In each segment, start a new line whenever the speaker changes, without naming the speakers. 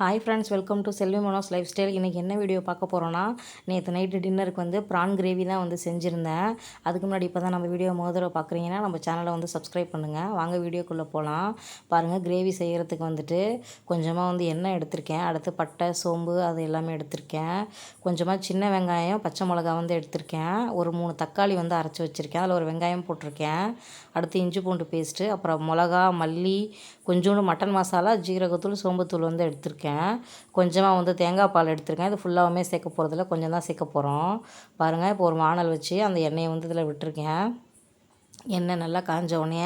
Hi friends welcome to Selvi Mano's lifestyle இன்றைக்கி என்ன video பார்க்க போகிறோன்னா நேற்று நைட்டு டின்னருக்கு வந்து ப்ரான் கிரேவி தான் வந்து செஞ்சுருந்தேன். அதுக்கு முன்னாடி இப்போ தான் நம்ம வீடியோ மோதிர பார்க்குறீங்கன்னா நம்ம சேனலை வந்து சப்ஸ்கிரைப் பண்ணுங்கள் வாங்க வீடியோக்குள்ளே போகலாம் பாருங்கள் கிரேவி செய்கிறதுக்கு வந்துட்டு கொஞ்சமாக வந்து எண்ணெய் எடுத்திருக்கேன். அடுத்து பட்டை சோம்பு அது எல்லாமே எடுத்திருக்கேன். கொஞ்சமாக சின்ன வெங்காயம் பச்சை மிளகா வந்து எடுத்திருக்கேன். ஒரு மூணு தக்காளி வந்து அரைச்சி வச்சுருக்கேன். அதில் ஒரு வெங்காயம் போட்டிருக்கேன். அடுத்து இஞ்சி பூண்டு பேஸ்ட்டு அப்புறம் மிளகா மல்லி கொஞ்சோண்டு மட்டன் மசாலா ஜீரகத்தூள் சோம்புத்தூள் வந்து எடுத்திருக்கேன். கொஞ்சமாக வந்து தேங்காய் பால் எடுத்திருக்கேன். இது ஃபுல்லாகவுமே சேர்க்க போகிறதில்ல கொஞ்சம் தான் சேர்க்க போகிறோம் பாருங்கள் இப்போ ஒரு வானல் வச்சு அந்த எண்ணெயை வந்து இதில் விட்டுருக்கேன். எண்ணெய் நல்லா காஞ்ச உடனே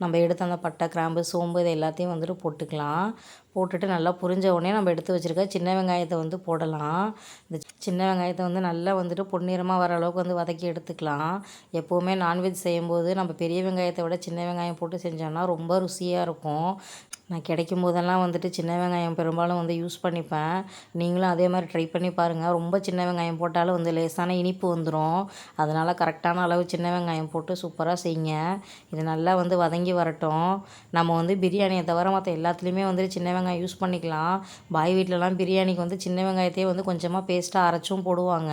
நம்ம எடுத்து அந்த பட்டை கிராம்பு சோம்பு இது எல்லாத்தையும் வந்துட்டு போட்டுக்கலாம். போட்டுட்டு நல்லா புரிஞ்ச உடனே நம்ம எடுத்து வச்சுருக்க சின்ன வெங்காயத்தை வந்து போடலாம். இந்த சின்ன வெங்காயத்தை வந்து நல்லா வந்துட்டு பொன்னிறமாக வர அளவுக்கு வந்து வதக்கி எடுத்துக்கலாம். எப்போவுமே நான்வெஜ் செய்யும்போது நம்ம பெரிய வெங்காயத்தை விட சின்ன வெங்காயம் போட்டு செஞ்சோம்னா ரொம்ப ருசியாக இருக்கும். நான் கிடைக்கும் போதெல்லாம் வந்துட்டு சின்ன வெங்காயம் பெரும்பாலும் வந்து யூஸ் பண்ணிப்பேன். நீங்களும் அதே மாதிரி ட்ரை பண்ணி பாருங்கள் ரொம்ப சின்ன வெங்காயம் போட்டாலும் வந்து லேசான இனிப்பு வந்துடும் அதனால் கரெக்டான அளவு சின்ன வெங்காயம் போட்டு சூப்பராக செய்யுங்க. இது நல்லா வந்து வதங்கி வரட்டும். நம்ம வந்து பிரியாணியை தவிர மற்ற எல்லாத்துலேயுமே வந்துட்டு சின்ன வெங்காயம் யூஸ் பண்ணிக்கலாம். பாய் வீட்டிலலாம் பிரியாணிக்கு வந்து சின்ன வெங்காயத்தையே வந்து கொஞ்சமாக பேஸ்ட்டாக அரைச்சும் போடுவாங்க.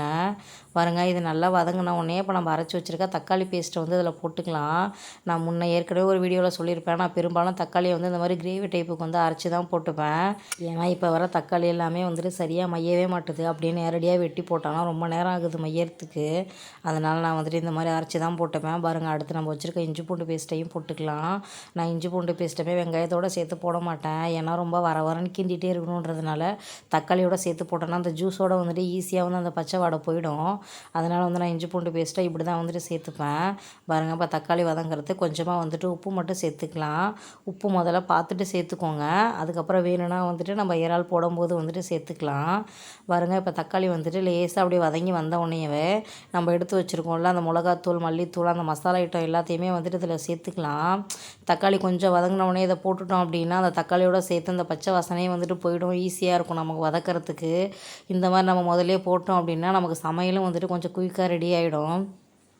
பாருங்கள் இது நல்லா வதங்கின உடனே இப்போ நம்ம அரைச்சி வச்சுருக்க தக்காளி பேஸ்ட்டை வந்து இதில் போட்டுக்கலாம். நான் முன்னே ஏற்கனவே ஒரு வீடியோவில் சொல்லியிருப்பேன். நான் பெரும்பாலும் தக்காளியை வந்து இந்த மாதிரி கிரேவி டைப்புக்கு வந்து அரைச்சி தான் போட்டுப்பேன். ஏன்னா இப்போ வர தக்காளி எல்லாமே வந்துட்டு சரியாக மையவே மாட்டுது அப்படியே நேரடியாக வெட்டி போட்டாலும் ரொம்ப நேரம் ஆகுது மையறதுக்கு. அதனால் நான் வந்துட்டு இந்த மாதிரி அரைச்சி தான் போட்டுப்பேன். பாருங்கள் அடுத்து நம்ம வச்சுருக்க இஞ்சி பூண்டு பேஸ்ட்டையும் போட்டுக்கலாம். நான் இஞ்சி பூண்டு பேஸ்ட்டுமே வெங்காயத்தோடு சேர்த்து போட மாட்டேன். ஏன்னா ரொம்ப வர வரன்னு கிண்டிகிட்டே இருக்கணுன்றதுனால தக்காளியோட சேர்த்து போட்டோன்னா அந்த ஜூஸோட வந்துட்டு ஈஸியாக வந்து அந்த பச்சை வாடை போயிடும். அதனால் வந்து நான் இஞ்சி பூண்டு பேஸ்ட்டாக இப்படி தான் வந்துட்டு சேர்த்துப்பேன். பாருங்கள் இப்போ தக்காளி வதங்கிறது கொஞ்சமாக வந்துட்டு உப்பு மட்டும் சேர்த்துக்கலாம். உப்பு முதல்ல பார்த்துட்டு சேர்த்துக்கோங்க. அதுக்கப்புறம் வேணும்னா வந்துட்டு நம்ம இறால் போடும்போது வந்துட்டு சேர்த்துக்கலாம். பாருங்க இப்போ தக்காளி வந்துட்டு லேசாக அப்படியே வதங்கி வந்த உடனேவே நம்ம எடுத்து வச்சுருக்கோம்ல அந்த மிளகாத்தூள் மல்லித்தூள் அந்த மசாலா ஐட்டம் எல்லாத்தையுமே வந்துட்டு இதில் சேர்த்துக்கலாம். தக்காளி கொஞ்சம் வதங்கின உடனே இதை போட்டுட்டோம் அப்படின்னா அந்த தக்காளியோட சேர்த்து அந்த பச்சை வாசனையே வந்துட்டு போயிடும். ஈஸியாக இருக்கும் நமக்கு வதக்கிறதுக்கு. இந்த மாதிரி நம்ம முதல்லே போட்டோம் அப்படின்னா நமக்கு சமையலும் வந்துட்டு கொஞ்சம் குயிக்காக ரெடி ஆகிடும்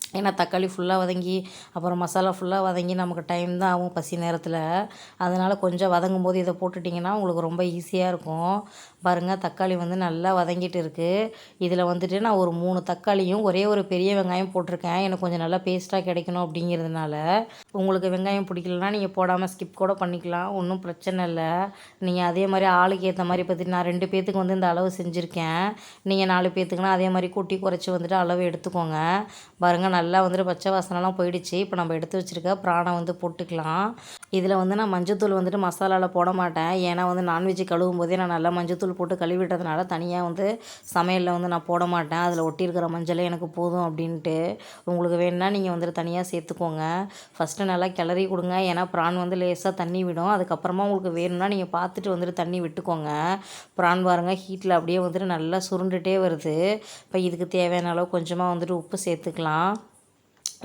ஏன்னா தக்காளி ஃபுல்லாக வதங்கி அப்புறம் மசாலா ஃபுல்லாக வதங்கி நமக்கு டைம் தான் ஆகும் பசி நேரத்தில். அதனால் கொஞ்சம் வதங்கும் போது இதை போட்டுட்டிங்கன்னா உங்களுக்கு ரொம்ப ஈஸியாக இருக்கும். பாருங்கள் தக்காளி வந்து நல்லா வதங்கிட்டு இருக்குது இதில் வந்துட்டு நான் ஒரு மூணு தக்காளியும் ஒரே ஒரு பெரிய வெங்காயம் போட்டிருக்கேன். எனக்கு கொஞ்சம் நல்லா பேஸ்ட்டாக கிடைக்கணும் அப்படிங்கிறதுனால. உங்களுக்கு வெங்காயம் பிடிக்கலனா நீங்கள் போடாமல் ஸ்கிப் கூட பண்ணிக்கலாம். ஒன்றும் பிரச்சனை இல்லை. நீங்கள் அதே மாதிரி ஆளுக்கு ஏற்ற மாதிரி பார்த்துட்டு நான் ரெண்டு பேர்த்துக்கு வந்து இந்த அளவு செஞ்சுருக்கேன். நீங்கள் நாலு பேர்த்துக்குனா அதே மாதிரி கூட்டி குறைச்சி வந்துட்டு அளவு எடுத்துக்கோங்க. பாருங்கள் நல்லா வந்துட்டு பச்சை வாசனைலாம் போயிடுச்சு. இப்போ நம்ம எடுத்து வச்சுருக்க பிராணம் வந்து போட்டுக்கலாம். இதில் வந்து நான் மஞ்சத்தூள் வந்துட்டு மசாலாவில் போட மாட்டேன். ஏன்னா வந்து நான்வெஜ் கழுவும் போதே நான் நல்லா மஞ்சத்தூள் போட்டு கழுவிட்டதுனால தனியாக வந்து சமையலில் வந்து நான் போட மாட்டேன். அதில் ஒட்டியிருக்கிற மஞ்சளே எனக்கு போதும் அப்படின்ட்டு. உங்களுக்கு வேணும்னா நீங்கள் வந்துட்டு தனியாக சேர்த்துக்கோங்க. ஃபஸ்ட்டு நல்லா கிளறி கொடுங்க. ஏன்னா ப்ரான் வந்து லேசாக தண்ணி விடும். அதுக்கப்புறமா உங்களுக்கு வேணும்னா நீங்கள் பார்த்துட்டு வந்துட்டு தண்ணி விட்டுக்கோங்க. ப்ரான் பாருங்கள் ஹீட்டில் அப்படியே வந்துட்டு நல்லா சுருண்டுட்டே வருது. இப்போ இதுக்கு தேவையான அளவு கொஞ்சமாக வந்துட்டு உப்பு சேர்த்துக்கலாம்.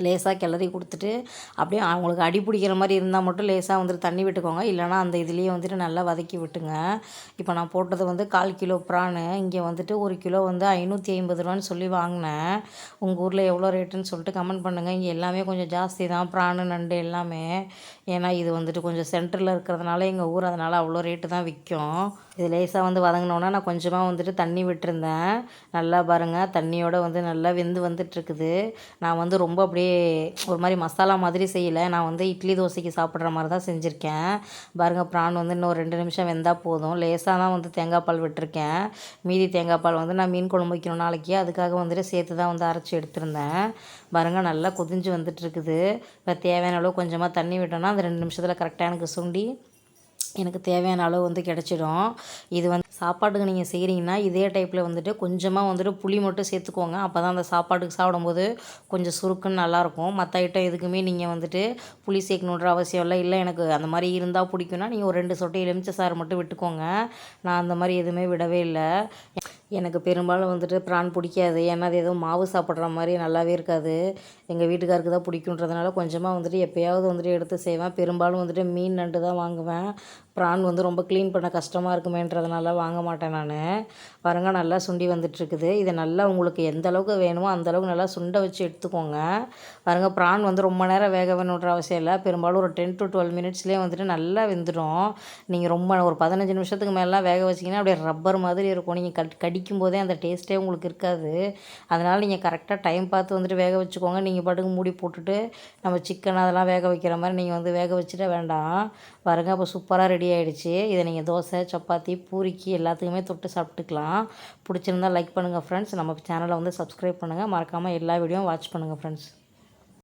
லேசாக கிளறி கொடுத்துட்டு அப்படியே அவங்களுக்கு அடி பிடிக்கிற மாதிரி இருந்தால் மட்டும் லேசாக வந்துட்டு தண்ணி விட்டுக்கோங்க. இல்லைனா அந்த இதுலேயே வந்துட்டு நல்லா வதக்கி விட்டுங்க. இப்போ நான் போட்டது வந்து கால் கிலோ ப்ரானு. இங்கே வந்துட்டு ஒரு கிலோ வந்து ஐநூற்றி ஐம்பது ரூபான்னு சொல்லி வாங்கினேன். உங்கள் ஊரில் எவ்வளோ ரேட்டுன்னு சொல்லிட்டு கமெண்ட் பண்ணுங்கள் இங்கே எல்லாமே கொஞ்சம் ஜாஸ்தி தான். ப்ரானு நண்டு எல்லாமே. ஏன்னா இது வந்துட்டு கொஞ்சம் சென்டரில் இருக்கிறதுனால எங்கள் ஊர் அதனால் அவ்வளோ ரேட்டு தான் விற்கும். இது லேசாக வந்து வதங்கினோன்னா நான் கொஞ்சமாக வந்துட்டு தண்ணி விட்டுருந்தேன். நல்லா பாருங்கள் தண்ணியோடு வந்து நல்லா வெந்து வந்துட்டுருக்குது நான் வந்து ரொம்ப அப்படியே ஒரு மாதிரி மசாலா மாதிரி செய்யலை. நான் வந்து இட்லி தோசைக்கு சாப்பிட்ற மாதிரி தான் செஞ்சுருக்கேன். பாருங்கள் ப்ரான் வந்து இன்னும் ரெண்டு நிமிஷம் வெந்தால் போதும். லேசாக தான் வந்து தேங்காய் பால் விட்டுருக்கேன். மீதி தேங்காய் பால் வந்து நான் மீன் குழம்பு வைக்கணும் நாளைக்கு. அதுக்காக வந்துட்டு சேர்த்து தான் வந்து அரைச்சி எடுத்திருந்தேன். பாருங்கள் நல்லா கொதிஞ்சு வந்துட்டுருக்குது இப்போ தேவையான அளவு கொஞ்சமாக தண்ணி விட்டோன்னா அந்த ரெண்டு நிமிஷத்தில் கரெக்டாக எனக்கு சுண்டி எனக்கு தேவையான அளவு வந்து கிடச்சிடும். இது வந்து சாப்பாட்டுக்கு நீங்கள் செய்கிறீங்கன்னா இதே டைப்பில் வந்துட்டு கொஞ்சமாக வந்துட்டு புளி மட்டும் சேர்த்துக்கோங்க. அப்போ தான் அந்த சாப்பாட்டுக்கு சாப்பிடும்போது கொஞ்சம் சுருக்குன்னு நல்லாயிருக்கும். மற்ற ஐட்டம் எதுக்குமே நீங்கள் வந்துட்டு புளி சேர்க்கணுன்ற அவசியம் இல்லை. இல்லை எனக்கு அந்த மாதிரி இருந்தால் பிடிக்கும்னா நீங்கள் ஒரு ரெண்டு சொட்டை எலுமிச்சை சாறு மட்டும் விட்டுக்கோங்க. நான் அந்த மாதிரி எதுவுமே விடவே இல்லை. எனக்கு பெரும்பாலும் வந்துட்டு ப்ரான் பிடிக்காது. ஏன்னா அது ஏதோ மாவு சாப்பிட்ற மாதிரி நல்லாவே இருக்காது. எங்கள் வீட்டுக்காருக்கு தான் பிடிக்குன்றதுனால கொஞ்சமாக வந்துட்டு எப்போயாவது வந்துட்டு எடுத்து செய்வேன். பெரும்பாலும் வந்துட்டு மீன் நண்டு தான் வாங்குவேன். ப்ரான் வந்து ரொம்ப க்ளீன் பண்ண கஷ்டமாக இருக்குமேன்றதுனால வாங்க மாட்டேன் நான். பாருங்க நல்லா சுண்டி வந்துட்டுருக்குது. இதை நல்லா உங்களுக்கு எந்த அளவுக்கு வேணுமோ அந்த அளவுக்கு நல்லா சுண்டை வச்சு எடுத்துக்கோங்க. பாருங்க ப்ரான் வந்து ரொம்ப நேரம் வேக வேணுன்ற அவசியம் இல்லை. பெரும்பாலும் ஒரு டென் டு டுவெல் மினிட்ஸ்லேயே வந்துட்டு நல்லா வெந்துடும். நீங்கள் ரொம்ப ஒரு பதினஞ்சு நிமிஷத்துக்கு மேலாம் வேக வச்சிங்கன்னா அப்படியே ரப்பர் மாதிரி இருக்கும். நீங்கள் கட் கடிக்கும் போதே அந்த டேஸ்ட்டே உங்களுக்கு இருக்காது. அதனால் நீங்கள் கரெக்டாக டைம் பார்த்து வந்துட்டு வேக வச்சுக்கோங்க. நீங்கள் பாட்டுக்கு மூடி போட்டுட்டு நம்ம சிக்கன் அதெல்லாம் வேக வைக்கிற மாதிரி நீங்கள் வந்து வேக வச்சுட்டு வேண்டாம். பாருங்க அப்போ சூப்பராக ரெடி ஆகிடுச்சு இதை நீங்கள் தோசை சப்பாத்தி பூரிக்கு எல்லாத்துக்குமே தொட்டு சாப்பிட்டுக்கலாம். பிடிச்சிருந்தா லைக் பண்ணுங்கள் ஃப்ரெண்ட்ஸ் நம்ம சேனலை வந்து சப்ஸ்கிரைப் பண்ணுங்கள் மறக்காமல் எல்லா வீடியோவும் வாட்ச் பண்ணுங்கள் ஃப்ரெண்ட்ஸ்